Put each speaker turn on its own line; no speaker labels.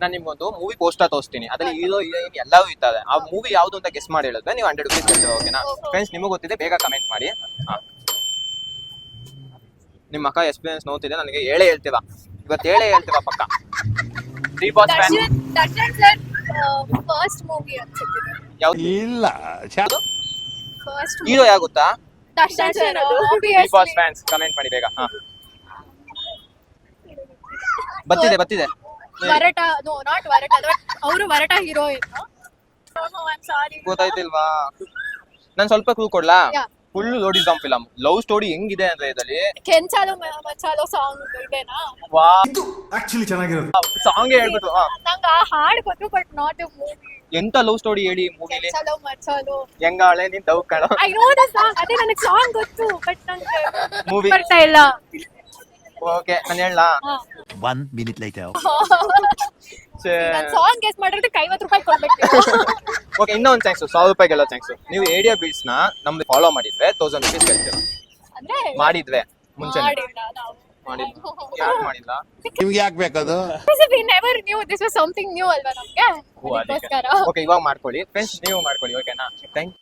ನಾನು ನಿಮ್ಗೊಂದು movie poster ತೋರಿಸ್ತೀನಿ. ಅದ್ರಲ್ಲಿ ಹೀರೋ ಹೀರೋಯಿನ್ ಎಲ್ಲವೂ ಇದ್ದಾರೆ. ಆ ಮೂವಿ ಯಾವ್ದು ಅಂತ ಗೆಸ್ ಮಾಡಿ ಹೇಳಿದ್ರೆ ನೀವು ಹಂಡ್ರೆಡ್ ರುಪೀಸ್ ಗೆಲ್ತೀರ ಓಕೆನಾ ಫ್ರೆಂಡ್ಸ್ ನಿಮಗೆ ಗೊತ್ತಿದೆ ಬೇಗ ಕಮೆಂಟ್ ಮಾಡಿ. ಹಾ. ನಿಮ್ಮ ಅಕ್ಕ ಎಕ್ಸ್ಪೀರಿಯನ್ಸ್ ನೋಡ್ತಿದೆ ನನಗೆ ಹೇಳೇ ಹೇಳ್ತೀರಾ ಇವತ್ತು ಹೇಳೇ ಹೇಳ್ತೀರಾ ಪಕ್ಕ. Three boss fan
Darshan Darshan sir first movie ಅನ್ಸುತ್ತೆ
ಯಾವ್ದು?
ಇಲ್ಲ
ಯಾವ್ದು?
ಫಸ್ಟ್
ಹೀರೋ ಯಾಗುತ್ತಾ
ಗೊತ್ತಾ sir
D boss fans comment ಮಾಡಿ ಬೇಗ. ಹಾ. ಬತ್ತಿದೆ ಬತ್ತಿದೆ
ವರಟ ನೋ ನಾಟ್ ವರಟ ಅವರು ವರಟ ಹೀರೋಯಿನ್ ಸಾರಿ
ಗೊತ್ತಾಯ್ತಿಲ್ವಾ? ನಾನು ಸ್ವಲ್ಪ ಕ್ಲೂ ಕೊಡ್ಲಾ. ಫುಲ್ ಲೋಡಿಸಮ್ ಫಿಲಂ ಲವ್ ಸ್ಟೋರಿ ಹೆಂಗಿದೆ ಅಂದ್ರೆ ಇದರಲ್ಲಿ?
ಕೆಂಚಾಲು ಮಚಾಲು ಸಾಂಗ್ ಇದೆನಾ
ವಾ.
ಆಕ್ಚುಲಿ ಚೆನ್ನಾಗಿರೋದು.
ಸಾಂಗ್ ಹೇಳ್ಬಿಟ್ಟು ಹಾ
ನಂಗೆ ಆ ಹಾಡು ಗೊತ್ತು ಬಟ್ ನಾಟ್ ಎ ಮೂವಿ
ಎಂತ ಲವ್ ಸ್ಟೋರಿ ಹೇಳಿ ಮೂವಿಲಿ
ಕೆಂಚಾಲು ಮಚಾಲು.
ಹೆಂಗಾಳೆ ನೀನ್ ದವ್ ಕಣ?
ಐ ನೋ ದ ಸಾಂಗ್ ಅದೇ ನನಗೆ ಸಾಂಗ್ ಗೊತ್ತು ಬಟ್ ನಂಗೆ
ಮೂವಿ
ಬರ್ತಾ ಇಲ್ಲ.
ಓಕೆ ನಾನು ಹೇಳಲಾ?
ಒನ್ ಮಿನಿಟ್ ಲೈಟರ್
ನಾನು ಸಾಂಗ್ ಗೆಸ್ ಮಾಡಿರೋದಕ್ಕೆ ಐವತ್ತು ರೂಪಾಯಿ ಕೊಡ್ಬೇಕು.
ಓಕೆ ಇನ್ನೊಂದು ಥ್ಯಾಂಕ್ಸು ಸಾವಿರ ರೂಪಾಯಿಗೆಲ್ಲ ಚಾನ್ಸ್ ನೀವು ಏಡಿಯಾ ಬೀಟ್ಸ್ನ ನಮ್ದು ಫಾಲೋ ಮಾಡಿದ್ರೆ ತೌಸಂಡ್ ರುಪೀಸ್ ಕೇಳ್ತೀರಾ
ಅಂದ್ರೆ
ಮಾಡಿದ್ವೆ ಮುಂಚೆ
ಮಾಡಿಲ್ಲ ನಾವು.
ಮಾಡಿಲ್ಲ. ಯಾಕೆ ಮಾಡಿಲ್ಲ?
ನಿಮ್ಗೆ ಯಾಕೆ ಬೇಕದು?
We never knew this was something new ಅಲ್ವಾ ನಮ್ಗೆ? ಅದಕ್ಕೋಸ್ಕರ.
ಓಕೆ ಇವಾಗ ಮಾಡ್ಕೊಳ್ಳಿ. ಫ್ರೆಂಡ್ಸ್ ನೀವು ಮಾಡ್ಕೊಳ್ಳಿ ಓಕೆನಾ ಥ್ಯಾಂಕ್